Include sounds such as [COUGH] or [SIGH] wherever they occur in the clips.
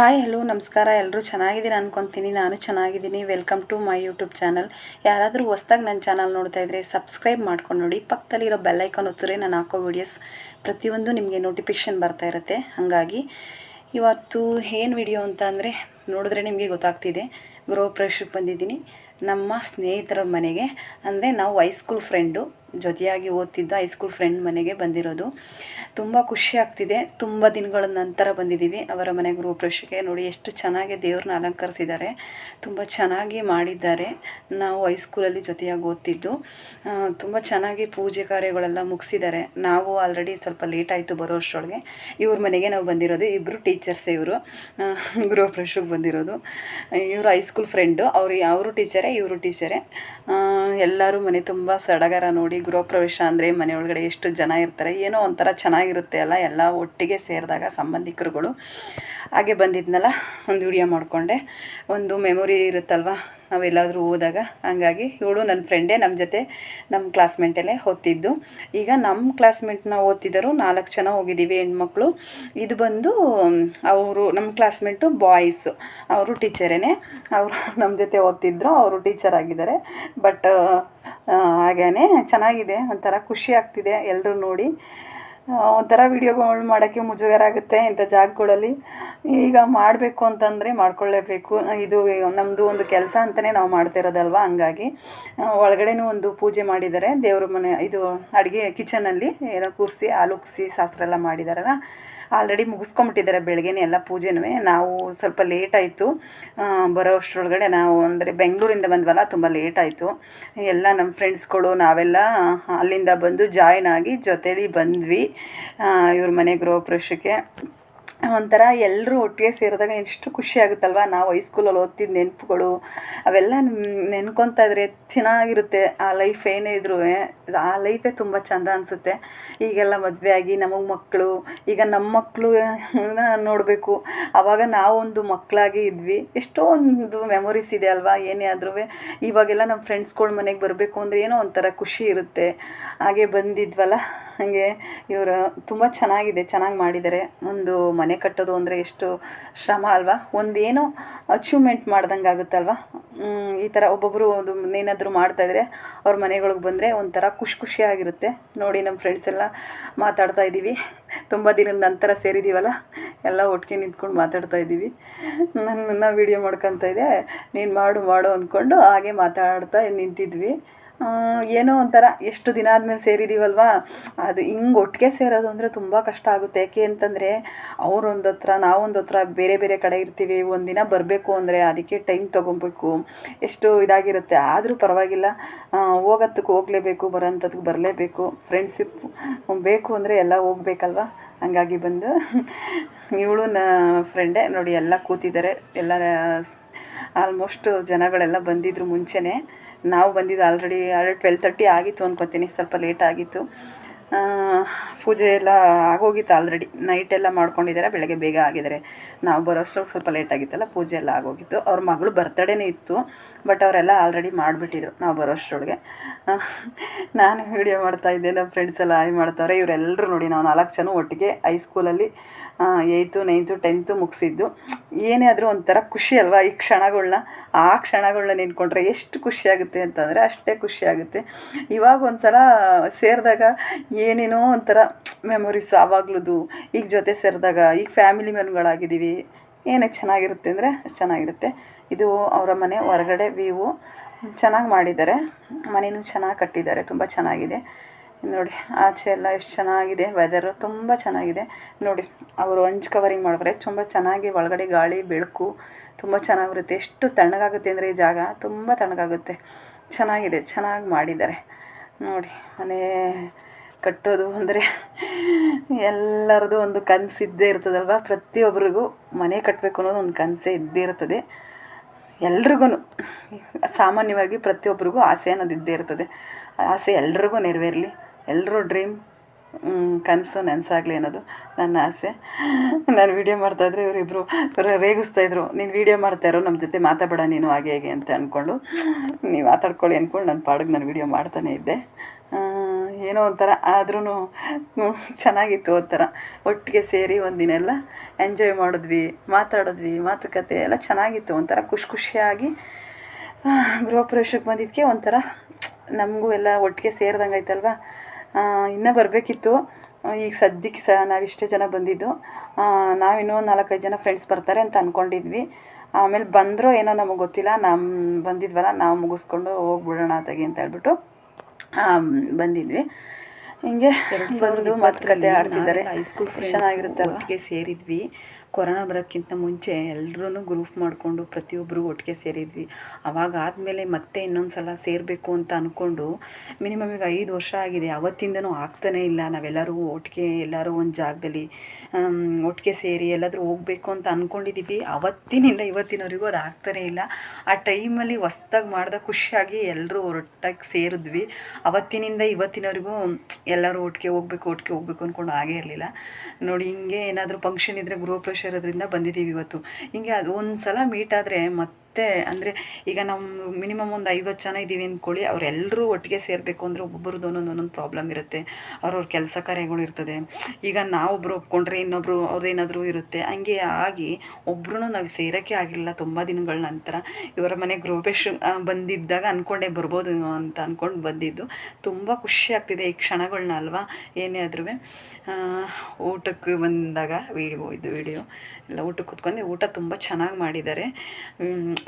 Hi, hello, ನಮಸ್ಕಾರ. ಎಲ್ಲರೂ ಚೆನ್ನಾಗಿದ್ದೀನಿ ಅನ್ಕೊತೀನಿ. ನಾನು ಚೆನ್ನಾಗಿದ್ದೀನಿ. Welcome to my YouTube channel. ಯಾರಾದರೂ ಹೊಸ್ದಾಗಿ ನನ್ನ ಚಾನಲ್ ನೋಡ್ತಾ ಇದ್ದರೆ ಸಬ್ಸ್ಕ್ರೈಬ್ ಮಾಡ್ಕೊಂಡು ನೋಡಿ. ಪಕ್ಕದಲ್ಲಿರೋ ಬೆಲ್ಲೈಕಾನ್ ಒತ್ತರೆ ನಾನು ಹಾಕೋ ವೀಡಿಯೋಸ್ ಪ್ರತಿಯೊಂದು ನಿಮಗೆ ನೋಟಿಫಿಕೇಷನ್ ಬರ್ತಾ ಇರುತ್ತೆ. ಹಾಗಾಗಿ ಇವತ್ತು ಏನು ವಿಡಿಯೋ ಅಂತ ಅಂದರೆ ನೋಡಿದ್ರೆ ನಿಮಗೆ ಗೊತ್ತಾಗ್ತಿದೆ. ಗೃಹ ಪ್ರವೇಶಕ್ಕೆ ಬಂದಿದ್ದೀನಿ. ನಮ್ಮ ಸ್ನೇಹಿತರ ಮನೆಗೆ. ಅಂದರೆ ನಾವು ಹೈಸ್ಕೂಲ್ ಫ್ರೆಂಡು. ಜೊತೆಯಾಗಿ ಓದ್ತಿದ್ದು ಹೈಸ್ಕೂಲ್ ಫ್ರೆಂಡ್ ಮನೆಗೆ ಬಂದಿರೋದು. ತುಂಬ ಖುಷಿ ಆಗ್ತಿದೆ. ತುಂಬ ದಿನಗಳ ನಂತರ ಬಂದಿದ್ದೀವಿ. ಅವರ ಮನೆ ಗೃಹಪ್ರವೇಶಕ್ಕೆ ನೋಡಿ ಎಷ್ಟು ಚೆನ್ನಾಗಿ ದೇವ್ರನ್ನ ಅಲಂಕರಿಸಿದ್ದಾರೆ. ತುಂಬ ಚೆನ್ನಾಗಿ ಮಾಡಿದ್ದಾರೆ. ನಾವು ಹೈಸ್ಕೂಲಲ್ಲಿ ಜೊತೆಯಾಗಿ ಓದ್ತಿದ್ದು. ತುಂಬ ಚೆನ್ನಾಗಿ ಪೂಜೆ ಕಾರ್ಯಗಳೆಲ್ಲ ಮುಗಿಸಿದ್ದಾರೆ. ನಾವು ಆಲ್ರೆಡಿ ಸ್ವಲ್ಪ ಲೇಟ್ ಆಯಿತು ಬರೋ ಅಷ್ಟರೊಳಗೆ. ಇವ್ರ ಮನೆಗೆ ನಾವು ಬಂದಿರೋದು. ಇಬ್ಬರು ಟೀಚರ್ಸೇ ಇವರು. ಗೃಹಪ್ರವೇಶಕ್ಕೆ ಬಂದಿರೋದು. ಇವರು ಹೈಸ್ಕೂಲ್ ಫ್ರೆಂಡು ಅವರು ಅವರು ಟೀಚರೇ ಇವರು ಟೀಚರೇ ಎಲ್ಲರೂ ಮನೆ ತುಂಬ ಸಡಗರ ನೋಡಿ ಗೃಹಪ್ರವೇಶ ಅಂದರೆ ಮನೆ ಒಳಗಡೆ ಎಷ್ಟು ಜನ ಇರ್ತಾರೆ, ಏನೋ ಒಂಥರ ಚೆನ್ನಾಗಿರುತ್ತೆ ಅಲ್ಲ, ಎಲ್ಲ ಒಟ್ಟಿಗೆ ಸೇರಿದಾಗ ಸಂಬಂಧಿಕರುಗಳು. ಹಾಗೆ ಬಂದಿದ್ನಲ್ಲ, ಒಂದು ವಿಡಿಯೋ ಮಾಡಿಕೊಂಡೆ. ಒಂದು ಮೆಮೊರಿ ಇರುತ್ತಲ್ವ? ನಾವೆಲ್ಲಾದರೂ ಹೋದಾಗ ಹಂಗಾಗಿ ಇವಳು ನನ್ನ ಫ್ರೆಂಡೇ ನಮ್ಮ ಜೊತೆ ನಮ್ಮ ಕ್ಲಾಸ್ಮೇಟಲ್ಲೇ ಓದ್ತಿದ್ದು. ಈಗ ನಮ್ಮ ಕ್ಲಾಸ್ಮೇಟ್ನ ಓದ್ತಿದ್ದರು, ನಾಲ್ಕು ಜನ ಹೋಗಿದ್ದೀವಿ ಹೆಣ್ಮಕ್ಳು. ಇದು ಬಂದು ಅವರು ನಮ್ಮ ಕ್ಲಾಸ್ಮೇಟು ಬಾಯ್ಸು ಅವರು ಟೀಚರೇನೆ ಅವರು ನಮ್ಮ ಜೊತೆ ಓದ್ತಿದ್ರು, ಅವರು ಟೀಚರ್ ಆಗಿದ್ದಾರೆ. ಬಟ್ ಹಾಗೇ ಚೆನ್ನಾಗಿದೆ, ಒಂಥರ ಖುಷಿ ಆಗ್ತಿದೆ ಎಲ್ಲರೂ ನೋಡಿ. ಒಂಥರ ವೀಡಿಯೋಗಳು ಮಾಡೋಕ್ಕೆ ಮುಜುಗರ ಆಗುತ್ತೆ ಇಂಥ ಜಾಗಗಳಲ್ಲಿ. ಈಗ ಮಾಡಬೇಕು ಅಂತಂದರೆ ಮಾಡ್ಕೊಳ್ಳೇಬೇಕು. ಇದು ನಮ್ಮದು ಒಂದು ಕೆಲಸ ಅಂತಲೇ ನಾವು ಮಾಡ್ತಿರೋದಲ್ವ ಹಂಗಾಗಿ ಒಳಗಡೆನೂ ಒಂದು ಪೂಜೆ ಮಾಡಿದ್ದಾರೆ. ದೇವ್ರ ಮನೆ, ಇದು ಅಡುಗೆ ಕಿಚನಲ್ಲಿ ಏನೋ ಕೂರಿಸಿ ಆಲುಕ್ಸಿ ಶಾಸ್ತ್ರ ಎಲ್ಲ ಮಾಡಿದಾರಲ್ಲ? ಆಲ್ರೆಡಿ ಮುಗಿಸ್ಕೊಂಬಿಟ್ಟಿದ್ದಾರೆ, ಬೆಳಗ್ಗೆನೇ ಎಲ್ಲ ಪೂಜೆನೂ. ನಾವು ಸ್ವಲ್ಪ ಲೇಟ್ ಆಯಿತು. ಬರೋ ಅಷ್ಟರೊಳಗಡೆ ನಾವು ಅಂದರೆ ಬೆಂಗಳೂರಿಂದ ಬಂದ್ವಲ್ಲ, ತುಂಬ ಲೇಟ್ ಆಯಿತು. ಎಲ್ಲ ನಮ್ಮ ಫ್ರೆಂಡ್ಸ್ಗಳು ನಾವೆಲ್ಲ, ಅಲ್ಲಿಂದ ಬಂದು ಜಾಯ್ನ್ ಆಗಿ ಜೊತೇಲಿ ಬಂದ್ವಿ. ಇವ್ರ ಮನೆ ಗೃಹ ಪ್ರವೇಶಕ್ಕೆ. ಒಂಥರ ಎಲ್ಲರೂ ಒಟ್ಟಿಗೆ ಸೇರಿದಾಗ ಎಷ್ಟು ಖುಷಿ ಆಗುತ್ತಲ್ವ? ನಾವು ಹೈಸ್ಕೂಲಲ್ಲಿ ಓದ್ತಿದ್ದ ನೆನಪುಗಳು, ಅವೆಲ್ಲ ನೆನ್ಕೊತಾ ಇದ್ರೆ ಚೆನ್ನಾಗಿರುತ್ತೆ. ಆ ಲೈಫ್ ಏನೇ ಇದ್ರೂ, ಆ ಲೈಫೇ ತುಂಬ ಚೆಂದ ಅನಿಸುತ್ತೆ. ಈಗೆಲ್ಲ ಮದುವೆ ಆಗಿ ನಮಗೆ ಮಕ್ಕಳು ಈಗ ನಮ್ಮ ಮಕ್ಕಳು ನೋಡಬೇಕು. ಆವಾಗ ನಾವೊಂದು ಮಕ್ಕಳಾಗಿ ಇದ್ವಿ. ಎಷ್ಟೊಂದು ಮೆಮೊರೀಸ್ ಇದೆ ಅಲ್ವಾ? ಏನೇ ಆದ್ರೂ. ಇವಾಗೆಲ್ಲ ನಮ್ಮ ಫ್ರೆಂಡ್ಸ್ಗಳ ಮನೆಗೆ ಬರಬೇಕು ಅಂದರೆ ಏನೋ ಒಂಥರ ಖುಷಿ ಇರುತ್ತೆ. ಹಾಗೆ ಬಂದಿದ್ವಲ್ಲ. ಹಾಗೆ ಇವರು ತುಂಬ ಚೆನ್ನಾಗಿದೆ, ಚೆನ್ನಾಗಿ ಮಾಡಿದ್ದಾರೆ ಒಂದು ಮನೆ ಕಟ್ಟೋದು ಅಂದರೆ ಎಷ್ಟು ಶ್ರಮ ಅಲ್ವಾ? ಒಂದೇನೋ ಅಚೀವ್ಮೆಂಟ್ ಮಾಡ್ದಂಗೆ ಆಗುತ್ತಲ್ವ ಈ ಥರ ಒಬ್ಬೊಬ್ಬರು ಒಂದು ಏನಾದರೂ ಮಾಡ್ತಾಯಿದ್ರೆ ಅವ್ರ ಮನೆಗಳಿಗೆ ಬಂದರೆ ಒಂಥರ ಖುಷಿ ಖುಷಿಯಾಗಿರುತ್ತೆ. ನೋಡಿ ನಮ್ಮ ಫ್ರೆಂಡ್ಸ್ ಎಲ್ಲ ಮಾತಾಡ್ತಾ ಇದ್ದೀವಿ ತುಂಬ ದಿನದ ನಂತರ ಸೇರಿದ್ದೀವಲ್ಲ ಎಲ್ಲ ಒಟ್ಟಿಗೆ ನಿಂತ್ಕೊಂಡು ಮಾತಾಡ್ತಾ ಇದ್ದೀವಿ ನನ್ನನ್ನು ವೀಡಿಯೋ ಮಾಡ್ಕೊತ ಇದೆ. ನೀನು ಮಾಡು ಮಾಡು ಅಂದ್ಕೊಂಡು ಹಾಗೆ ಮಾತಾಡ್ತಾ ನಿಂತಿದ್ವಿ. ಏನೋ ಒಂಥರ ಎಷ್ಟು ದಿನ ಆದಮೇಲೆ ಸೇರಿದ್ದೀವಲ್ವ ಅದು ಹಿಂಗೆ ಒಟ್ಟಿಗೆ ಸೇರೋದು ಅಂದರೆ ತುಂಬ ಕಷ್ಟ ಆಗುತ್ತೆ. ಯಾಕೆ ಅಂತಂದರೆ ಅವ್ರೊಂದು ಹತ್ರ, ನಾವೊಂದು ಹತ್ರ ಬೇರೆ ಬೇರೆ ಕಡೆ ಇರ್ತೀವಿ. ಒಂದಿನ ಬರಬೇಕು ಅಂದರೆ ಅದಕ್ಕೆ ಟೈಮ್ ತೊಗೊಬೇಕು. ಎಷ್ಟು ಇದಾಗಿರುತ್ತೆ. ಆದರೂ ಪರವಾಗಿಲ್ಲ. ಹೋಗೋದಕ್ಕೆ ಹೋಗಲೇಬೇಕು ಬರೋಂಥದ್ದು ಬರಲೇಬೇಕು. ಫ್ರೆಂಡ್ಶಿಪ್ ಬೇಕು ಅಂದರೆ ಎಲ್ಲ ಹೋಗ್ಬೇಕಲ್ವ? ಹಂಗಾಗಿ ಬಂದು ಇವಳು ನ ಫ್ರೆಂಡೇ ನೋಡಿ ಎಲ್ಲ ಕೂತಿದ್ದಾರೆ. ಎಲ್ಲ ಆಲ್ಮೋಸ್ಟ್ ಜನಗಳೆಲ್ಲ ಬಂದಿದ್ರು ಮುಂಚೆನೇ. ನಾವು ಬಂದಿದ್ದು ಆಲ್ರೆಡಿ ಆಲ್ರೆಡಿ ಟ್ವೆಲ್ ತರ್ಟಿ ಆಗಿತ್ತು ಅನ್ಕೋತೀನಿ. ಸ್ವಲ್ಪ ಲೇಟ್ ಆಗಿತ್ತು. ಪೂಜೆ ಎಲ್ಲ ಆಗೋಗಿತ್ತು ಆಲ್ರೆಡಿ ನೈಟ್ ಎಲ್ಲ ಮಾಡ್ಕೊಂಡಿದ್ದಾರೆ, ಬೆಳಗ್ಗೆ ಬೇಗ ಆಗಿದ್ದಾರೆ. ನಾವು ಬರೋಷ್ಟ್ರಲ್ಲಿ ಸ್ವಲ್ಪ ಲೇಟ್ ಆಗಿತ್ತಲ್ಲ, ಪೂಜೆ ಎಲ್ಲ ಆಗೋಗಿತ್ತು. ಅವ್ರ ಮಗಳು ಬರ್ತಡೇನೇ ಇತ್ತು ಬಟ್ ಅವರೆಲ್ಲ ಆಲ್ರೆಡಿ ಮಾಡಿಬಿಟ್ಟಿದ್ರು ನಾವು ಬರೋಷ್ಟ್ರೊಳಗೆ ನಾನು ವೀಡಿಯೋ ಮಾಡ್ತಾಯಿದ್ದೆ ನಮ್ಮ ಫ್ರೆಂಡ್ಸ್ ಎಲ್ಲ ಹಾಯ್ ಮಾಡ್ತಾರೆ. ಇವರೆಲ್ಲರೂ ನೋಡಿ ನಾವು ನಾಲ್ಕು ಜನ ಒಟ್ಟಿಗೆ ಹೈಸ್ಕೂಲಲ್ಲಿ ಏಯ್ತು ನೈನ್ತು ಟೆಂತು ಮುಗಿಸಿದ್ದು. ಏನೇ ಆದರೂ ಒಂಥರ ಖುಷಿ ಅಲ್ವಾ ಈ ಕ್ಷಣಗಳನ್ನ ಆ ಕ್ಷಣಗಳನ್ನ ನಿಂತ್ಕೊಂಡ್ರೆ ಎಷ್ಟು ಖುಷಿಯಾಗುತ್ತೆ ಅಂತಂದರೆ ಅಷ್ಟೇ ಖುಷಿಯಾಗುತ್ತೆ ಇವಾಗ ಒಂದು ಸಲ ಸೇರಿದಾಗ ಏನೇನೋ ಒಂಥರ ಮೆಮೊರೀಸ್ ಆವಾಗ್ಲದು, ಈಗ ಜೊತೆ ಸೇರಿದಾಗ ಈಗ ಫ್ಯಾಮಿಲಿ ಮೆನ್ಗಳಾಗಿದ್ದೀವಿ, ಏನೇ ಚೆನ್ನಾಗಿರುತ್ತೆ ಅಂದರೆ ಚೆನ್ನಾಗಿರುತ್ತೆ. ಇದು ಅವರ ಮನೆ ಹೊರಗಡೆ ವ್ಯೂ ಚೆನ್ನಾಗಿ ಮಾಡಿದ್ದಾರೆ. ಮನೆಯೂ ಚೆನ್ನಾಗಿ ಕಟ್ಟಿದ್ದಾರೆ, ತುಂಬ ಚೆನ್ನಾಗಿದೆ. ನೋಡಿ, ಆಚೆ ಎಲ್ಲ ಎಷ್ಟು ಚೆನ್ನಾಗಿದೆ ವೆದರು ತುಂಬ ಚೆನ್ನಾಗಿದೆ. ನೋಡಿ, ಅವರು ಹಂಚ್ ಕವರಿಂಗ್ ಮಾಡಿದ್ರೆ ತುಂಬ ಚೆನ್ನಾಗಿ ಒಳಗಡೆ ಗಾಳಿ, ಬೆಳಕು ತುಂಬ ಚೆನ್ನಾಗಿರುತ್ತೆ. ಎಷ್ಟು ತಣ್ಣಗಾಗುತ್ತೆ ಅಂದರೆ ಈ ಜಾಗ, ತುಂಬ ತಣ್ಣಗಾಗುತ್ತೆ. ಚೆನ್ನಾಗಿದೆ, ಚೆನ್ನಾಗಿ ಮಾಡಿದ್ದಾರೆ. ನೋಡಿ, ಮನೆ ಕಟ್ಟೋದು ಅಂದರೆ ಎಲ್ಲರದು ಒಂದು ಕನಸು ಇದ್ದೇ ಇರ್ತದಲ್ವ? ಪ್ರತಿಯೊಬ್ಬರಿಗೂ ಮನೆ ಕಟ್ಟಬೇಕು ಅನ್ನೋದು ಒಂದು ಕನಸೇ ಇದ್ದೇ ಇರ್ತದೆ. ಎಲ್ರಿಗೂ ಸಾಮಾನ್ಯವಾಗಿ ಪ್ರತಿಯೊಬ್ಬರಿಗೂ ಆಸೆ ಅನ್ನೋದು ಇದ್ದೇ ಇರ್ತದೆ. ಆಸೆ ಎಲ್ರಿಗೂ ನೆರವೇರಲಿ. ಎಲ್ಲರೂ ಡ್ರೀಮ್ ಕನಸು ನೆನಸಾಗಲಿ ಅನ್ನೋದು ನನ್ನ ಆಸೆ. ನಾನು ವೀಡಿಯೋ ಮಾಡ್ತಾಯಿದ್ರೆ ಇವರಿಬ್ಬರು ರೇಗಿಸ್ತಾಯಿದ್ರು ನೀನು ವೀಡಿಯೋ ಮಾಡ್ತಾಯಿರೋ ನಮ್ಮ ಜೊತೆ ಮಾತಾಡಬೇಡ ನೀನು ಹಾಗೆ ಹೇಗೆ ಅಂತ ಅಂದ್ಕೊಂಡು ನೀವು ಮಾತಾಡ್ಕೊಳ್ಳಿ ಅಂದ್ಕೊಂಡು ನನ್ನ ಪಾಡಿಗೆ ನಾನು ವೀಡಿಯೋ ಮಾಡ್ತಾನೇ ಇದ್ದೆ. ಏನೋ ಒಂಥರ ಆದ್ರೂ ಚೆನ್ನಾಗಿತ್ತು ಒಂಥರ. ಒಟ್ಟಿಗೆ ಸೇರಿ ಒಂದಿನ ಎಲ್ಲ ಎಂಜಾಯ್ ಮಾಡಿದ್ವಿ, ಮಾತಾಡಿದ್ವಿ, ಮಾತುಕತೆ ಎಲ್ಲ ಚೆನ್ನಾಗಿತ್ತು. ಒಂಥರ ಖುಷಿ ಖುಷಿಯಾಗಿ ಗೃಹ ಪ್ರವೇಶಕ್ಕೆ ಬಂದಿದ್ದಕ್ಕೆ ಒಂಥರ ನಮಗೂ ಎಲ್ಲ ಒಟ್ಟಿಗೆ ಸೇರಿದಂಗೆ ಆಯ್ತಲ್ವ ಇನ್ನೂ ಬರಬೇಕಿತ್ತು. ಈಗ ಸದ್ಯಕ್ಕೆ ಸಹ ನಾವಿಷ್ಟೇ ಜನ ಬಂದಿದ್ದು. ನಾವಿನ್ನೂ ನಾಲ್ಕೈದು ಜನ ಫ್ರೆಂಡ್ಸ್ ಬರ್ತಾರೆ ಅಂತ ಅಂದ್ಕೊಂಡಿದ್ವಿ ಆಮೇಲೆ ಬಂದರೂ ಏನೋ ನಮಗೆ ಗೊತ್ತಿಲ್ಲ. ನಮ್ಮ ಬಂದಿದ್ವಲ್ಲ, ನಾವು ಮುಗಿಸ್ಕೊಂಡು ಹೋಗ್ಬಿಡೋಣ ಅತ್ತಾಗೆ ಅಂತ ಹೇಳ್ಬಿಟ್ಟು ಬಂದಿದ್ವಿ. ಹಿಂಗೆ ಬಂದು ಮಾತುಕತೆ ಆಡ್ತಿದ್ದಾರೆ. ಹೈಸ್ಕೂಲ್ ಚೆನ್ನಾಗಿರುತ್ತಲ್ವ? ಒಟ್ಟಿಗೆ ಸೇರಿದ್ವಿ. ಕೊರೋನಾ ಬರೋದಕ್ಕಿಂತ ಮುಂಚೆ ಎಲ್ಲರೂ ಗ್ರೂಪ್ ಮಾಡಿಕೊಂಡು ಪ್ರತಿಯೊಬ್ಬರು ಒಟ್ಟಿಗೆ ಸೇರಿದ್ವಿ. ಅವಾಗ ಆದಮೇಲೆ ಮತ್ತೆ ಇನ್ನೊಂದು ಸಲ ಸೇರಬೇಕು ಅಂತ ಅಂದ್ಕೊಂಡು ಮಿನಿಮಮ್ ಈಗ ಐದು ವರ್ಷ ಆಗಿದೆ. ಅವತ್ತಿಂದನೂ ಆಗ್ತಾನೇ ಇಲ್ಲ. ನಾವೆಲ್ಲರೂ ಒಟ್ಟಿಗೆ ಎಲ್ಲರೂ ಒಂದು ಜಾಗದಲ್ಲಿ ಒಟ್ಟಿಗೆ ಸೇರಿ ಎಲ್ಲಾದರೂ ಹೋಗಬೇಕು ಅಂತ ಅಂದ್ಕೊಂಡಿದ್ದೀವಿ ಅವತ್ತಿನಿಂದ ಇವತ್ತಿನವರೆಗೂ ಅದು ಆಗ್ತಾನೇ ಇಲ್ಲ. ಆ ಟೈಮಲ್ಲಿ ಹೊಸ್ದಾಗಿ ಮಾಡಿದ ಖುಷಿಯಾಗಿ ಎಲ್ಲರೂ ಒಟ್ಟಾಗಿ ಸೇರಿದ್ವಿ. ಅವತ್ತಿನಿಂದ ಇವತ್ತಿನವರೆಗೂ ಎಲ್ಲರೂ ಒಟ್ಟಿಗೆ ಹೋಗ್ಬೇಕು ಒಟ್ಟಿಗೆ ಹೋಗ್ಬೇಕು ಅಂದ್ಕೊಂಡು ಆಗೇ ಇರಲಿಲ್ಲ. ನೋಡಿ ಹಿಂಗೆ ಏನಾದರೂ ಫಂಕ್ಷನ್ ಇದ್ದರೆ ಗೃಹ ಇರೋದ್ರಿಂದ ಬಂದಿದ್ದೀವಿ ಇವತ್ತು. ಹಿಂಗೆ ಅದು ಒಂದು ಸಲ ಮೀಟ್ ಆದರೆ ಮತ್ತೆ ಅಂದರೆ ಈಗ ನಾವು ಮಿನಿಮಮ್ ಒಂದು ಐವತ್ತು ಜನ ಇದ್ದೀವಿ ಅಂದ್ಕೊಳ್ಳಿ ಅವರೆಲ್ಲರೂ ಒಟ್ಟಿಗೆ ಸೇರಬೇಕು ಅಂದರೆ ಒಬ್ಬೊಬ್ರದ್ದು ಒಂದೊಂದು ಒಂದೊಂದು ಪ್ರಾಬ್ಲಮ್ ಇರುತ್ತೆ. ಅವ್ರವ್ರ ಕೆಲಸ ಕಾರ್ಯಗಳು ಇರ್ತದೆ. ಈಗ ನಾವೊಬ್ಬರು ಒಪ್ಕೊಂಡ್ರೆ ಇನ್ನೊಬ್ಬರು ಅವ್ರದ್ದೇನಾದರೂ ಇರುತ್ತೆ. ಹಂಗೆ ಆಗಿ ಒಬ್ಬರೂ ನಾವು ಸೇರೋಕ್ಕೆ ಆಗಿಲ್ಲ ತುಂಬ ದಿನಗಳ ನಂತರ. ಇವರ ಮನೆ ಗೃಹಪೇಶ್ ಬಂದಿದ್ದಾಗ ಅಂದ್ಕೊಂಡೆ ಬರ್ಬೋದು ಅಂತ ಅಂದ್ಕೊಂಡು ಬಂದಿದ್ದು. ತುಂಬ ಖುಷಿ ಆಗ್ತಿದೆ ಈ ಕ್ಷಣಗಳನ್ನ ಅಲ್ವಾ? ಏನೇ ಆದ್ರೂ ಊಟಕ್ಕೆ ಬಂದಾಗ ವೀಡಿಯೋ ಇದು ವೀಡಿಯೋ ಎಲ್ಲ ಊಟಕ್ಕೆ ಕೂತ್ಕೊಂಡು ಊಟ ತುಂಬ ಚೆನ್ನಾಗಿ ಮಾಡಿದ್ದಾರೆ.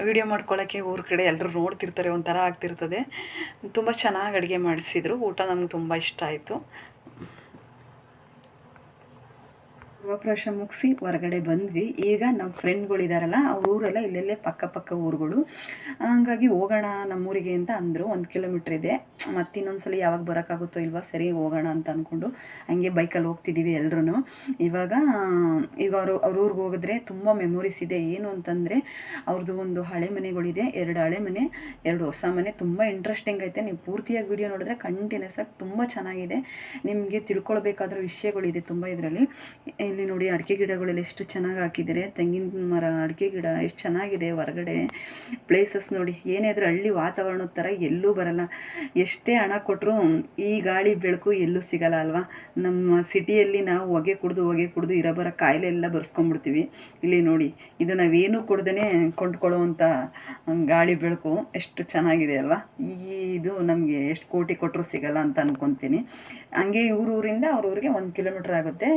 ವೀಡಿಯೋ ಮಾಡ್ಕೊಳ್ಳೋಕ್ಕೆ ಊರ ಕಡೆ ಎಲ್ಲರೂ ನೋಡ್ತಿರ್ತಾರೆ ಒಂಥರ ಆಗ್ತಿರ್ತದೆ. ತುಂಬ ಚೆನ್ನಾಗಿ ಅಡುಗೆ ಮಾಡಿಸಿದ್ರು. ಊಟ ನಮ್ಗೆ ತುಂಬ ಇಷ್ಟ ಆಯಿತು. ಗೃಹಪ್ರವೇಶ ಮುಗಿಸಿ ಹೊರಗಡೆ ಬಂದ್ವಿ. ಈಗ ನಮ್ಮ ಫ್ರೆಂಡ್ಗಳಿದಾರಲ್ಲ ಅವ್ರ ಊರೆಲ್ಲ ಇಲ್ಲೆಲ್ಲೇ ಪಕ್ಕ ಪಕ್ಕ ಊರುಗಳು. ಹಂಗಾಗಿ ಹೋಗೋಣ ನಮ್ಮೂರಿಗೆ ಅಂತ ಅಂದರು. ಒಂದು ಕಿಲೋಮೀಟ್ರ್ ಇದೆ. ಮತ್ತು ಇನ್ನೊಂದ್ಸಲ ಯಾವಾಗ ಬರೋಕ್ಕಾಗುತ್ತೋ ಇಲ್ವಾ ಸರಿ ಹೋಗೋಣ ಅಂತ ಅಂದ್ಕೊಂಡು ಹಂಗೆ ಬೈಕಲ್ಲಿ ಹೋಗ್ತಿದ್ದೀವಿ ಎಲ್ಲರೂ ಇವಾಗ, ಈಗ ಅವರು, ಅವ್ರ ಊರಿಗೆ ಹೋಗಿದ್ರೆ ತುಂಬ ಮೆಮೊರೀಸ್ ಇದೆ. ಏನು ಅಂತಂದರೆ ಅವ್ರದ್ದು ಒಂದು ಹಳೆ ಮನೆಗಳಿದೆ. ಎರಡು ಹಳೆ ಮನೆ, ಎರಡು ಹೊಸ ಮನೆ. ತುಂಬ ಇಂಟ್ರೆಸ್ಟಿಂಗ್ ಐತೆ. ನೀವು ಪೂರ್ತಿಯಾಗಿ ವಿಡಿಯೋ ನೋಡಿದ್ರೆ ಕಂಟಿನ್ಯೂಸ್ ಆಗಿ ತುಂಬ ಚೆನ್ನಾಗಿದೆ. ನಿಮಗೆ ತಿಳ್ಕೊಳ್ಬೇಕಾದ್ರ ವಿಷಯಗಳಿದೆ ತುಂಬ ಇದರಲ್ಲಿ. ಇಲ್ಲಿ ನೋಡಿ ಅಡಿಕೆ ಗಿಡಗಳೆಲ್ಲ ಎಷ್ಟು ಚೆನ್ನಾಗಿ ಹಾಕಿದ್ದಾರೆ. ತೆಂಗಿನ ಮರ, ಅಡಿಕೆ ಗಿಡ ಎಷ್ಟು ಚೆನ್ನಾಗಿದೆ ಹೊರಗಡೆ ಪ್ಲೇಸಸ್ ನೋಡಿ. ಏನೇ ಆದರೂ ಹಳ್ಳಿ ವಾತಾವರಣದ ಥರ ಎಲ್ಲೂ ಬರಲ್ಲ. ಎಷ್ಟೇ ಹಣ ಕೊಟ್ಟರು ಈ ಗಾಳಿ ಬೆಳಕು ಎಲ್ಲೂ ಸಿಗಲ್ಲ ಅಲ್ವಾ? ನಮ್ಮ ಸಿಟಿಯಲ್ಲಿ ನಾವು ಹೊಗೆ ಕುಡಿದು ಹೊಗೆ ಕುಡಿದು ಇರೋ ಬರೋ ಕಾಯಿಲೆ ಎಲ್ಲ ಬರ್ಸ್ಕೊಂಡ್ಬಿಡ್ತೀವಿ. ಇಲ್ಲಿ ನೋಡಿ, ಇದು ನಾವೇನು ಕುಡ್ದೇ ಕೊಂಡ್ಕೊಳ್ಳೋವಂಥ ಗಾಳಿ ಬೆಳಕು ಎಷ್ಟು ಚೆನ್ನಾಗಿದೆ ಅಲ್ವಾ? ಈ ಇದು ನಮಗೆ ಎಷ್ಟು ಕೋಟಿ ಕೊಟ್ಟರು ಸಿಗಲ್ಲ ಅಂತ ಅಂದ್ಕೊತೀನಿ ಹಂಗೆ ಊರೂರಿಂದ ಊರಿಂದ ಅವ್ರ ಊರಿಗೆ ಒಂದು ಕಿಲೋಮೀಟ್ರ್ ಆಗುತ್ತೆ.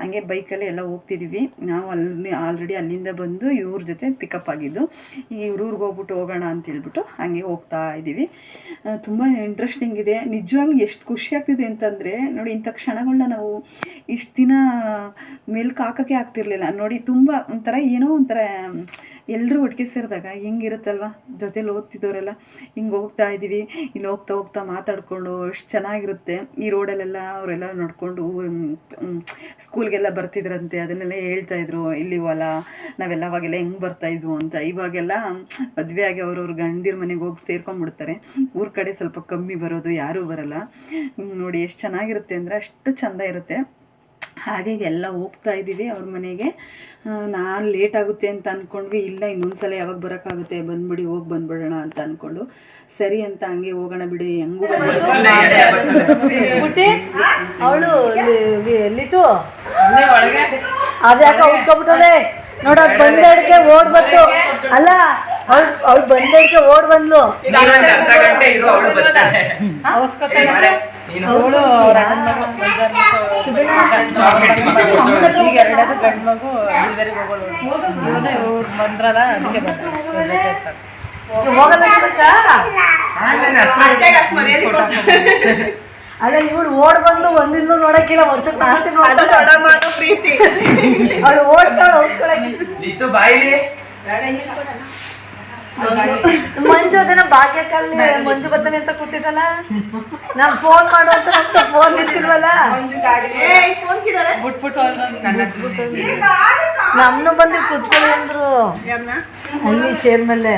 ಹಂಗೆ ಬೈಕಲ್ಲಿ ಎಲ್ಲ ಹೋಗ್ತಿದ್ದೀವಿ ನಾವು ಅಲ್ಲಿ ಆಲ್ರೆಡಿ ಅಲ್ಲಿಂದ ಬಂದು ಇವ್ರ ಜೊತೆ ಪಿಕಪ್ ಆಗಿದ್ದು. ಈ ಊರಿಗೆ ಹೋಗ್ಬಿಟ್ಟು ಹೋಗೋಣ ಅಂತ ಹೇಳ್ಬಿಟ್ಟು ಹಂಗೆ ಹೋಗ್ತಾ ಇದ್ದೀವಿ ತುಂಬ ಇಂಟ್ರೆಸ್ಟಿಂಗ್ ಇದೆ. ನಿಜವಾಗ್ಲೂ ಎಷ್ಟು ಖುಷಿ ಆಗ್ತಿದೆ ಅಂತಂದರೆ, ನೋಡಿ ಇಂಥ ಕ್ಷಣಗಳನ್ನ ನಾವು ಇಷ್ಟು ದಿನ ಮೆಲ್ಕು ಹಾಕೋಕ್ಕೆ ಆಗ್ತಿರ್ಲಿಲ್ಲ. ನೋಡಿ ತುಂಬ ಒಂಥರ ಏನೋ ಒಂಥರ ಎಲ್ಲರೂ ಒಟ್ಟಿಗೆ ಸೇರಿದಾಗ ಹೆಂಗಿರುತ್ತಲ್ವ? ಜೊತೇಲಿ ಓದ್ತಿದ್ದವರೆಲ್ಲ ಹಿಂಗೆ ಹೋಗ್ತಾ ಇದ್ದೀವಿ ಇಲ್ಲಿ ಹೋಗ್ತಾ ಹೋಗ್ತಾ ಮಾತಾಡಿಕೊಂಡು ಎಷ್ಟು ಚೆನ್ನಾಗಿರುತ್ತೆ. ಈ ರೋಡಲ್ಲೆಲ್ಲ ಅವರೆಲ್ಲ ನೋಡಿಕೊಂಡು ಸ್ಕೂಲ್ಗೆಲ್ಲ ಬರ್ತಿದ್ರಂತೆ, ಅದನ್ನೆಲ್ಲ ಹೇಳ್ತಾ ಇದ್ರು ಇಲ್ಲಿ ಹೊಲ ನಾವೆಲ್ಲ ಅವಾಗೆಲ್ಲ ಹೆಂಗೆ ಬರ್ತಾ ಇದ್ವು ಅಂತ. ಇವಾಗೆಲ್ಲ ಮದುವೆ ಆಗಿ ಅವ್ರವ್ರ ಗಂಡಿರ ಮನೆಗೆ ಹೋಗಿ ಸೇರ್ಕೊಂಡ್ಬಿಡ್ತಾರೆ ಊರ ಕಡೆ ಸ್ವಲ್ಪ ಕಮ್ಮಿ ಬರೋದು, ಯಾರೂ ಬರಲ್ಲ. ನೋಡಿ ಎಷ್ಟು ಚೆನ್ನಾಗಿರುತ್ತೆ ಅಂದರೆ ಅಷ್ಟು ಚಂದ ಇರುತ್ತೆ. ಹಾಗೆ ಎಲ್ಲ ಹೋಗ್ತಾ ಇದ್ದೀವಿ ಅವ್ರ ಮನೆಗೆ. ನಾನು ಲೇಟ್ ಆಗುತ್ತೆ ಅಂತ ಅಂದ್ಕೊಂಡ್ವಿ ಇಲ್ಲ ಇನ್ನೊಂದ್ಸಲ ಯಾವಾಗ ಬರೋಕ್ಕಾಗುತ್ತೆ? ಬಂದ್ಬಿಡಿ ಹೋಗಿ ಬಂದ್ಬಿಡೋಣ ಅಂತ ಅಂದ್ಕೊಂಡು ಸರಿ ಅಂತ ಹಂಗೆ ಹೋಗೋಣ ಬಿಡಿ ಹೆಂಗೂ ಅವಳು ಎಲ್ಲಿತ್ತು ಅದ್ಯಾಕ ಉಟ್ಕೊಬಿಟ್ಟದೆ ನೋಡ ಬಂದಡಿಕೆ ಓಡ್ ಬಂತು ಅಲ್ಲ ಅವ್ಳು ಅವ್ಳು ಬಂದಡಿಕೆ ಓಡ್ ಬಂದ್ಲು. ಈಗ ಎರಡದು ಗಂಡು ಮಗು ಡೆಲಿವರಿಗೆ ಹೋಗೋಳು. ಇವನು ಇವ್ರು ಬಂದ್ರಲ್ಲ ಅದಕ್ಕೆ ಬಂದ್ರು? ಹೋಗಲ್ಲ ಬಿಡಕ್ಕ? ಅಲ್ಲ ಇವಳು ಓಡ್ ಬಂದು ಒಂದಿನ ನೋಡಕ್ಕಿಲ್ಲ ವರ್ಷಕ್ಕೆ ನಾಲ್ಕು ಪ್ರೀತಿ. ಅವಳು ಓಡ್ತಾಳೆ ಔಸ್ಕೊಳಕ್ಕೆ ಮಂಜು ಅದನ್ನ ಭಾಗ್ಯಕ್ಕಲ್ಲಿ ಮಂಜು ಬರ್ತಾನೆ ಅಂತ ಕೂತಿದ್ದಲ್ಲ? ನಾನ್ ಫೋನ್ ಮಾಡೋ ಅಂತ ಅಂತ ಫೋನ್ ನಿಂತಿಲ್ವಲ್ಲ? ನಮ್ನು ಬಂದು ಕೂತ್ಕೊಳ್ಳಿ ಅಂದ್ರು. ಅಲ್ಲಿ ಚೇರ್ ಮೇಲೆ.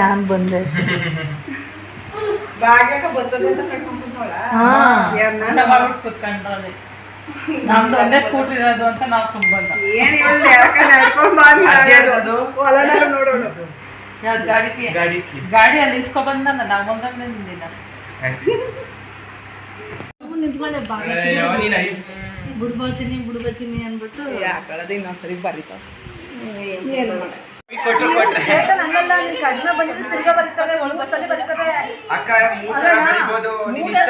ನಾನ್ ಬಂದೆ. ನಮ್ದು ಒಂದೇ ಸ್ಕೂಟರ್ ಇರೋದು ಅಂತ ನಾವು ಸುಮ್ ಏನು ಹೇಳಿ ನಡ್ಕೊಂಡ್ ಹೊಲನಾರು ನೋಡೋಣ ಯಾವ್ದು ಗಾಡಿ ಗಾಡಿ ಗಾಡಿ ಅಲ್ಲಿ ಇಸ್ಕೊಬಂದ ನಾವು ಬಂದಂಗ ನಿಂದಿಲ್ಲ. ನಿಂತ್ಕೊಂಡೆ ಬಾಗ ಬುಡ್ಬಚ್ಚಿನಿ ಬುಡ್ಬಚ್ಚಿನಿ ಅಂದ್ಬಿಟ್ಟು ಯಾಕಳದ ಇನ್ನೊಂದ್ಸರಿ ಬರೀತಾವ ಹಂಗಲ್ಲ ಅಕ್ಕ ಮೂರ್ ಸಲ ಬರಿಬೋದು ನಿನ್ ಇಷ್ಟ.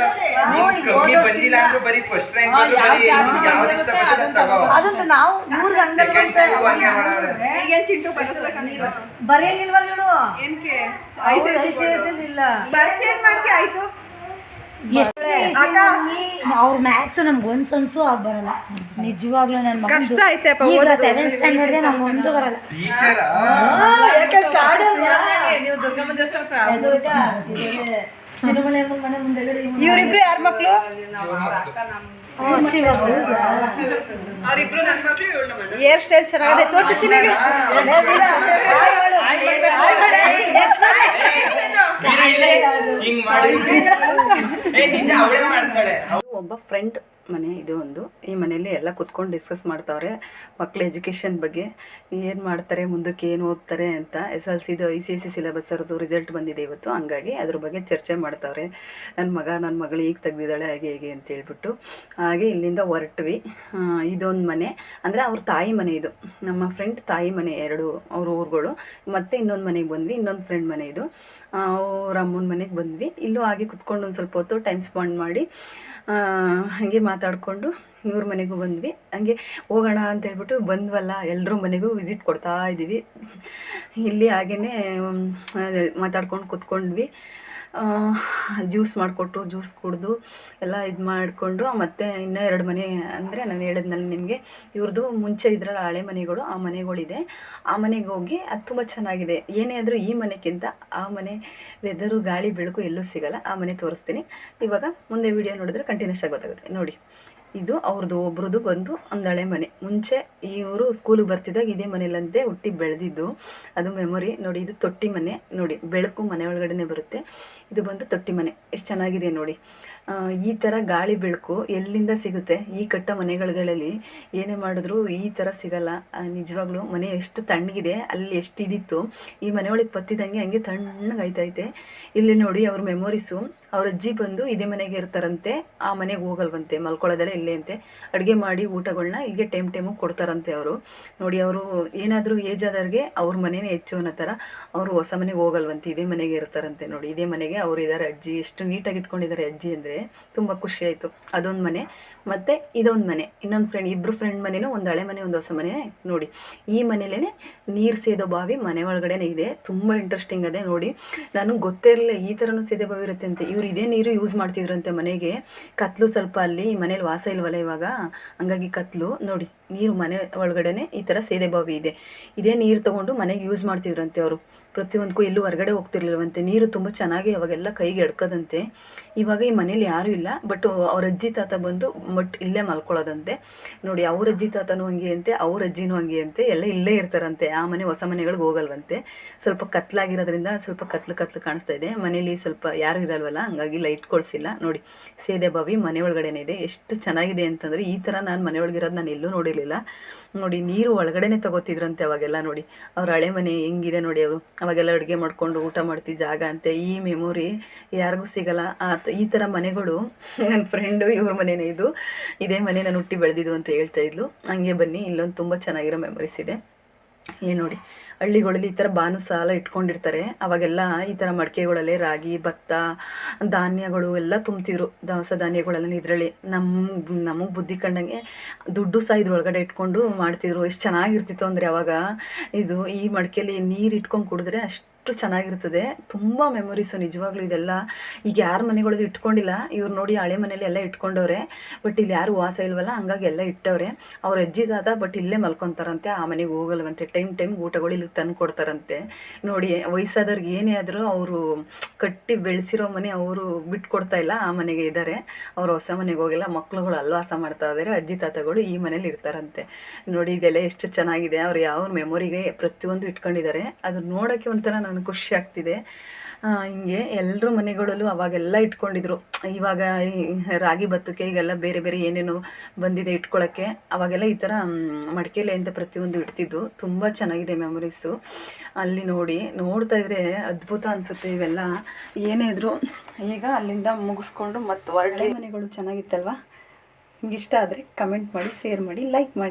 ನೀನ್ ಕಮ್ಮಿ ಬಂದಿಲ್ಲ ಅಂದ್ರೆ ಬರೀ ಫಸ್ಟ್ ರ್ಯಾಂಕ್ ಬಂದ್ರು ಬರೀ ಯಾವ್ದು ಇಷ್ಟ ಬರ್ತದೆ ಅದ್ ತಗೋ. ಅದಂತ ನಾವು ನೂರು ಸೆಕೆಂಡ್ ಟೈಮ್ ಹಂಗೆ ಮಾಡವ್ರೆ ಈಗೇನ್ ಚಿಂಟು ಬರಸ್ಬೇಕಂತ ಬರೆಯಂಗಿಲ್ವಲ್ಲ ಇವಳು ಏನ್ಕೆ? ಇಲ್ಲ. ಬರ್ಸಿ ಏನ್ ಮಾಡ್ತಿ ಆಯ್ತು. ಅವ್ರ ಮ್ಯಾಥ್ಸ್ ನಮ್ಗೆ ಒಂದ್ ಸನ್ಸು ಆಗ್ ಬರಲ್ಲ ನಿಜವಾಗ್ಲೂ ನನ್ನ ಕಷ್ಟ ಈಗ ಸೆವೆಂತ್ ಸ್ಟ್ಯಾಂಡರ್ಡ್ಗೆ ನಮ್ಗೆ ಒಂದು ಬರಲ್ಲ ಟೀಚರ್ ನೀವು ದುರ್ಗಮ್ಮ ದೇವಸ್ಥಾನಕ್ಕೆ ಸಿನಿಮನೆ ಮನೆ ಮುಂದೆ ಇವ್ರಿಬ್ರು ಯಾರ ಮಗಳು ಹೇರ್ ಸ್ಟೈಲ್ ಚೆನ್ನಾಗಿದೆ ತೋರ್ಸಿ ಸಿನಿಗೆ ಹಿಂಗ್ ಮಾಡಿ ಏ ನಿಜ ಅವಳೇ ಮಾಡ್ತಾಳೆ ಒಬ್ಬ ಫ್ರೆಂಡ್ ಮನೆ ಇದು ಒಂದು. ಈ ಮನೆಯಲ್ಲಿ ಎಲ್ಲ ಕುತ್ಕೊಂಡು ಡಿಸ್ಕಸ್ ಮಾಡ್ತಾವ್ರೆ. ಮಕ್ಕಳ ಎಜುಕೇಷನ್ ಬಗ್ಗೆ ಏನು ಮಾಡ್ತಾರೆ, ಮುಂದಕ್ಕೆ ಏನು ಓದ್ತಾರೆ ಅಂತ S L Siddu I C S C syllabus ಅವ್ರದ್ದು ರಿಸಲ್ಟ್ ಬಂದಿದೆ ಇವತ್ತು. ಹಂಗಾಗಿ ಅದ್ರ ಬಗ್ಗೆ ಚರ್ಚೆ ಮಾಡ್ತಾವ್ರೆ. ನನ್ನ ಮಗ ನನ್ನ ಮಗಳು ಈಗ ತೆಗ್ದಿದ್ದಾಳೆ, ಹಾಗೆ, ಹೇಗೆ ಅಂತ ಹೇಳ್ಬಿಟ್ಟು. ಹಾಗೆ ಇಲ್ಲಿಂದ ಹೊರಟ್ವಿ. ಇದೊಂದು ಮನೆ. ಅಂದರೆ ಅವ್ರ ತಾಯಿ ಮನೆ ಇದು. ನಮ್ಮ ಫ್ರೆಂಡ್ ತಾಯಿ ಮನೆ ಎರಡು ಅವ್ರ ಊರುಗಳು. ಮತ್ತೆ ಇನ್ನೊಂದು ಮನೆಗೆ ಬಂದ್ವಿ, ಇನ್ನೊಂದು ಫ್ರೆಂಡ್ ಮನೆ ಇದು. ಅವ್ರ ಅಮ್ಮನ ಮನೆಗೆ ಬಂದ್ವಿ. ಇಲ್ಲೂ ಹಾಗೆ ಕುತ್ಕೊಂಡು ಒಂದು ಸ್ವಲ್ಪ ಹೊತ್ತು ಟೈಮ್ ಸ್ಪೆಂಡ್ ಮಾಡಿ ಹಾಗೆ ಮಾತಾಡಿಕೊಂಡು ಇವ್ರ ಮನೆಗೂ ಬಂದ್ವಿ. ಹಂಗೆ ಹೋಗೋಣ ಅಂತ ಹೇಳ್ಬಿಟ್ಟು ಬಂದ್ವಲ್ಲ ಎಲ್ಲರೂ ಮನೆಗೂ ವಿಸಿಟ್ ಕೊಡ್ತಾ ಇದ್ದೀವಿ. ಇಲ್ಲಿ ಹಾಗೆಯೇ ಮಾತಾಡ್ಕೊಂಡು ಕೂತ್ಕೊಂಡ್ವಿ. ಜ್ಯೂಸ್ ಮಾಡಿಕೊಟ್ಟು, ಜ್ಯೂಸ್ ಕುಡಿದು ಎಲ್ಲ ಇದು ಮಾಡಿಕೊಂಡು ಮತ್ತು ಇನ್ನೂ ಎರಡು ಮನೆ ಅಂದರೆ ನಾನು ಹೇಳಿದ್ನಲ್ಲಿ ನಿಮಗೆ ಇವ್ರದ್ದು ಮುಂಚೆ ಇದ್ರಲ್ಲ ಹಳೆ ಮನೆಗಳು, ಆ ಮನೆಗಳಿದೆ. ಆ ಮನೆಗೆ ಹೋಗಿ ಅದು ತುಂಬ ಚೆನ್ನಾಗಿದೆ. ಏನೇ ಆದರೂ ಈ ಮನೆಗಿಂತ ಆ ಮನೆ ವೆದರು ಗಾಳಿ, ಬೆಳಕು ಎಲ್ಲೂ ಸಿಗಲ್ಲ. ಆ ಮನೆ ತೋರಿಸ್ತೀನಿ. ಇವಾಗ ಮುಂದೆ ವಿಡಿಯೋ ನೋಡಿದ್ರೆ ಕಂಟಿನ್ಯೂಸ್ ಆಗಿ ಗೊತ್ತಾಗುತ್ತೆ. ನೋಡಿ. ಇದು ಅವ್ರದ್ದು ಒಬ್ರದ್ದು ಬಂದು ಒಂದು ಹಳೆ ಮನೆ. ಮುಂಚೆ ಇವರು ಸ್ಕೂಲಿಗೆ ಬರ್ತಿದ್ದಾಗ ಇದೇ ಮನೇಲಂತೆ ಹುಟ್ಟಿ ಬೆಳೆದಿದ್ದು. ಅದು ಮೆಮೊರಿ ನೋಡಿ, ಇದು ತೊಟ್ಟಿ ಮನೆ. ನೋಡಿ, ಬೆಳಕು ಮನೆ ಒಳಗಡೆನೆ ಬರುತ್ತೆ. ಇದು ಬಂದು ತೊಟ್ಟಿ ಮನೆ. ಎಷ್ಟು ಚೆನ್ನಾಗಿದೆ ನೋಡಿ. ಈ ಥರ ಗಾಳಿ ಬೆಳಕು ಎಲ್ಲಿಂದ ಸಿಗುತ್ತೆ? ಈ ಕಟ್ಟ ಮನೆಗಳಲ್ಲಿ ಏನೇ ಮಾಡಿದ್ರು ಈ ಥರ ಸಿಗಲ್ಲ. ನಿಜವಾಗ್ಲೂ ಮನೆ ಎಷ್ಟು ತಣ್ಣಗಿದೆ, ಅಲ್ಲಿ ಎಷ್ಟು ಇದಿತ್ತು. ಈ ಮನೆ ಒಳಗೆ ಪತ್ತಿದಂಗೆ ಹಂಗೆ ತಣ್ಣಗಾಯ್ತೈತೆ. ಇಲ್ಲಿ ನೋಡಿ, ಅವ್ರ ಮೆಮೊರೀಸು ಅವ್ರ ಅಜ್ಜಿ ಬಂದು ಇದೇ ಮನೆಗೆ ಇರ್ತಾರಂತೆ, ಆ ಮನೆಗೆ ಹೋಗಲ್ವಂತೆ, ಮಲ್ಕೊಳ್ಳೋದೆಲ್ಲ ಇಲ್ಲೇ ಅಂತೆ. ಅಡುಗೆ ಮಾಡಿ ಊಟಗಳನ್ನ ಇಲ್ಲಿಗೆ ಟೈಮ್ ಟೈಮಿಗೆ ಕೊಡ್ತಾರಂತೆ ಅವರು. ನೋಡಿ ಅವರು ಏನಾದರೂ ಏಜ್ ಆದವ್ರಿಗೆ ಅವ್ರ ಮನೆನೇ ಹೆಚ್ಚು ಅನ್ನೋ ಥರ ಅವರು ಹೊಸ ಮನೆಗೆ ಹೋಗಲ್ವಂತೆ, ಇದೇ ಮನೆಗೆ ಇರ್ತಾರಂತೆ ನೋಡಿ. ಇದೇ ಮನೆಗೆ ಅವರು ಇದ್ದಾರೆ ಅಜ್ಜಿ. ಎಷ್ಟು ನೀಟಾಗಿ ಇಟ್ಕೊಂಡಿದ್ದಾರೆ ಅಜ್ಜಿ ಅಂದರೆ ತುಂಬ ಖುಷಿ ಆಯಿತು. ಅದೊಂದು ಮನೆ. ಮತ್ತು ಇದೊಂದು ಮನೆ. ಇನ್ನೊಂದು ಫ್ರೆಂಡ್ ಇಬ್ಬರು ಫ್ರೆಂಡ್ ಮನೆನೂ ಒಂದು ಹಳೆ ಮನೆ, ಒಂದು ಹೊಸ ಮನೆ ನೋಡಿ. ಈ ಮನೇಲೇ ನೀರು ಸೇದೋ ಬಾವಿ ಮನೆ ಒಳಗಡೆನೇ ಇದೆ. ತುಂಬ ಇಂಟ್ರೆಸ್ಟಿಂಗ್ ಅದೇ ನೋಡಿ. ನಾನು ಗೊತ್ತೇ ಇರಲಿಲ್ಲ ಈ ಥರನೂ ಸೇದೆ ಬಾವಿ ಇರುತ್ತೆ ಅಂತ. ಇವ್ರು ಇದೇ ನೀರು ಯೂಸ್ ಮಾಡ್ತಿದ್ರಂತೆ ಮನೆಗೆ. ಕತ್ಲು ಸ್ವಲ್ಪ ಅಲ್ಲಿ ಮನೇಲಿ ವಾಸ ಇಲ್ವಲ್ಲ ಇವಾಗ? ಹಂಗಾಗಿ ಕತ್ಲು. ನೋಡಿ, ನೀರು ಮನೆ ಒಳಗಡೆನೆ ಈ ಥರ ಸೇದೆ ಬಾವಿ ಇದೆ. ಇದೇ ನೀರು ತಗೊಂಡು ಮನೆಗೆ ಯೂಸ್ ಮಾಡ್ತಿದ್ರಂತೆ ಅವರು. ಪ್ರತಿಯೊಂದಕ್ಕೂ ಎಲ್ಲೂ ಹೊರಗಡೆ ಹೋಗ್ತಿರ್ಲಿಲ್ವಂತೆ. ನೀರು ತುಂಬ ಚೆನ್ನಾಗಿ ಅವಾಗೆಲ್ಲ ಕೈಗೆ ಎಡ್ಕೋದಂತೆ. ಇವಾಗ ಈ ಮನೇಲಿ ಯಾರೂ ಇಲ್ಲ. ಬಟ್ ಅವ್ರ ಅಜ್ಜಿ ತಾತ ಬಂದು ಬಟ್ ಇಲ್ಲೇ ಮಲ್ಕೊಳ್ಳೋದಂತೆ. ನೋಡಿ, ಅವ್ರ ಅಜ್ಜಿ ತಾತನೂ ಹಂಗೆ ಅಂತೆ, ಅವ್ರ ಅಜ್ಜಿನೂ ಹಂಗೆ ಅಂತೆ. ಎಲ್ಲ ಇಲ್ಲೇ ಇರ್ತಾರಂತೆ. ಆ ಮನೆ ಹೊಸ ಮನೆಗಳಿಗೆ ಹೋಗಲ್ವಂತೆ. ಸ್ವಲ್ಪ ಕತ್ಲಾಗಿರೋದ್ರಿಂದ ಸ್ವಲ್ಪ ಕತ್ಲು ಕತ್ಲು ಕಾಣಿಸ್ತಾ ಇದೆ. ಮನೇಲಿ ಸ್ವಲ್ಪ ಯಾರು ಇರಲ್ವಲ್ಲ, ಹಂಗಾಗಿ ಲೈಟ್ ಕೊಡಿಸಿಲ್ಲ. ನೋಡಿ, ಸೇದೆ ಬಾವಿ ಮನೆ ಒಳಗಡೆನೇ ಇದೆ. ಎಷ್ಟು ಚೆನ್ನಾಗಿದೆ ಅಂತಂದರೆ ಈ ಥರ ನಾನು ಮನೆ ಒಳಗಿರೋದು ನಾನು ಎಲ್ಲೂ ನೋಡಿರಲಿಲ್ಲ. ನೋಡಿ ನೀರು ಒಳಗಡೆನೆ ತಗೋತಿದ್ರಂತೆ ಅವಾಗೆಲ್ಲ ನೋಡಿ. ಅವ್ರ ಹಳೆ ಮನೆ ಹೆಂಗಿದೆ ನೋಡಿ ಅವರು. ಅವಾಗೆಲ್ಲ ಅಡುಗೆ ಮಾಡ್ಕೊಂಡು ಊಟ ಮಾಡ್ತಿದ್ದ ಜಾಗ ಅಂತೆ. ಈ ಮೆಮೊರಿ ಯಾರಿಗೂ ಸಿಗಲ್ಲ. ಆ ಈ ಥರ ಮನೆಗಳು [LAUGHS] ನನ್ನ ಫ್ರೆಂಡು ಇವ್ರ ಮನೆಯೇ ಇದು. ಇದೇ ಮನೆ ನಾನು ಹುಟ್ಟಿ ಬೆಳೆದಿದ್ದು ಅಂತ ಹೇಳ್ತಾ ಇದ್ಲು. ಹಂಗೆ ಬನ್ನಿ, ಇಲ್ಲೊಂದು ತುಂಬ ಚೆನ್ನಾಗಿರೋ ಮೆಮೊರೀಸ್ ಇದೆ. ಏನು ನೋಡಿ. ಹಳ್ಳಿಗಳಲ್ಲಿ ಈ ಥರ ಬಾನಸ ಸಾಲ ಇಟ್ಕೊಂಡಿರ್ತಾರೆ. ಅವಾಗೆಲ್ಲ ಈ ಥರ ಮಡಿಕೆಗಳಲ್ಲೇ ರಾಗಿ, ಭತ್ತ, ಧಾನ್ಯಗಳು ಎಲ್ಲ ತುಂಬ್ತಿದ್ರು. ದವಸ ಧಾನ್ಯಗಳೆಲ್ಲ ಇದರಲ್ಲಿ. ನಮ್ಮ ನಮಗೆ ಬುದ್ಧಿ ಕಂಡಂಗೆ ದುಡ್ಡು ಸಹ ಇದ್ರೊಳಗಡೆ ಇಟ್ಕೊಂಡು ಮಾಡ್ತಿದ್ರು. ಎಷ್ಟು ಚೆನ್ನಾಗಿರ್ತಿತ್ತು ಅಂದರೆ ಅವಾಗ ಇದು ಈ ಮಡಿಕೆಯಲ್ಲಿ ನೀರು ಇಟ್ಕೊಂಡು ಕುಡಿದ್ರೆ ಅಷ್ಟು ಚೆನ್ನಾಗಿರ್ತದೆ. ತುಂಬ ಮೆಮೊರೀಸು ನಿಜವಾಗ್ಲೂ ಇದೆಲ್ಲ. ಈಗ ಯಾರ ಮನೆಗಳದ್ದು ಇಟ್ಕೊಂಡಿಲ್ಲ. ಇವ್ರು ನೋಡಿ ಹಳೆ ಮನೇಲಿ ಎಲ್ಲ ಇಟ್ಕೊಂಡವ್ರೆ. ಬಟ್ ಇಲ್ಲಿ ಯಾರು ವಾಸ ಇಲ್ವಲ್ಲ, ಹಂಗಾಗಿ ಎಲ್ಲ ಇಟ್ಟವ್ರೆ. ಅವ್ರ ಅಜ್ಜಿ ತಾತ ಬಟ್ ಇಲ್ಲೇ ಮಲ್ಕೊತಾರಂತೆ. ಆ ಮನೆಗೆ ಹೋಗಲ್ವಂತೆ. ಟೈಮ್ ಟೈಮ್ ಊಟಗಳು ಇಲ್ಲಿ ತಂದು ಕೊಡ್ತಾರಂತೆ. ನೋಡಿ, ವಯಸ್ಸಾದವ್ರಿಗೆ ಏನೇ ಆದರೂ ಅವರು ಕಟ್ಟಿ ಬೆಳೆಸಿರೋ ಮನೆ ಅವರು ಬಿಟ್ಕೊಡ್ತಾ ಇಲ್ಲ. ಆ ಮನೆಗೆ ಇದ್ದಾರೆ ಅವರು ಹೊಸ ಮನೆಗೆ ಹೋಗಿಲ್ಲ. ಮಕ್ಕಳುಗಳು ಅಲ್ವಾಸ ಮಾಡ್ತಾ ಇದ್ದಾರೆ ಅಜ್ಜಿ ತಾತಗಳು ಈ ಮನೇಲಿ ಇರ್ತಾರಂತೆ. ನೋಡಿ, ಇದೆಲ್ಲ ಎಷ್ಟು ಚೆನ್ನಾಗಿದೆ. ಅವ್ರು ಯಾವ ಮೆಮೊರಿಗೆ ಪ್ರತಿಯೊಂದು ಇಟ್ಕೊಂಡಿದ್ದಾರೆ ಅದು ನೋಡೋಕ್ಕೆ ಒಂಥರ ನನಗೆ ಖುಷಿ ಆಗ್ತಿದೆ. ಹಿಂಗೆ ಎಲ್ಲರೂ ಮನೆಗಳಲ್ಲೂ ಅವಾಗೆಲ್ಲ ಇಟ್ಕೊಂಡಿದ್ರು. ಇವಾಗ ರಾಗಿ ಭತ್ತಕ್ಕೆ ಈಗೆಲ್ಲ ಬೇರೆ ಬೇರೆ ಏನೇನೋ ಬಂದಿದೆ ಇಟ್ಕೊಳ್ಳೋಕ್ಕೆ ಅವಾಗೆಲ್ಲ ಈ ಥರ ಮಡಿಕೆಲೆ ಅಂತ ಪ್ರತಿಯೊಂದು ಇಡ್ತಿದ್ದು. ತುಂಬ ಚೆನ್ನಾಗಿದೆ ಮೆಮೊರೀಸು ಅಲ್ಲಿ ನೋಡಿ, ನೋಡ್ತಾ ಇದ್ರೆ ಅದ್ಭುತ ಅನಿಸುತ್ತೆ ಇವೆಲ್ಲ. ಏನೇ ಇದ್ರು ಈಗ ಅಲ್ಲಿಂದ ಮುಗಿಸ್ಕೊಂಡು ಮತ್ತು ಹೊರಟೆ ಮನೆಗಳು ಚೆನ್ನಾಗಿತ್ತಲ್ವ? ನಿಮ್ಗೆ ಇಷ್ಟ ಆದರೆ ಕಮೆಂಟ್ ಮಾಡಿ ಶೇರ್ ಮಾಡಿ ಲೈಕ್ ಮಾಡಿ.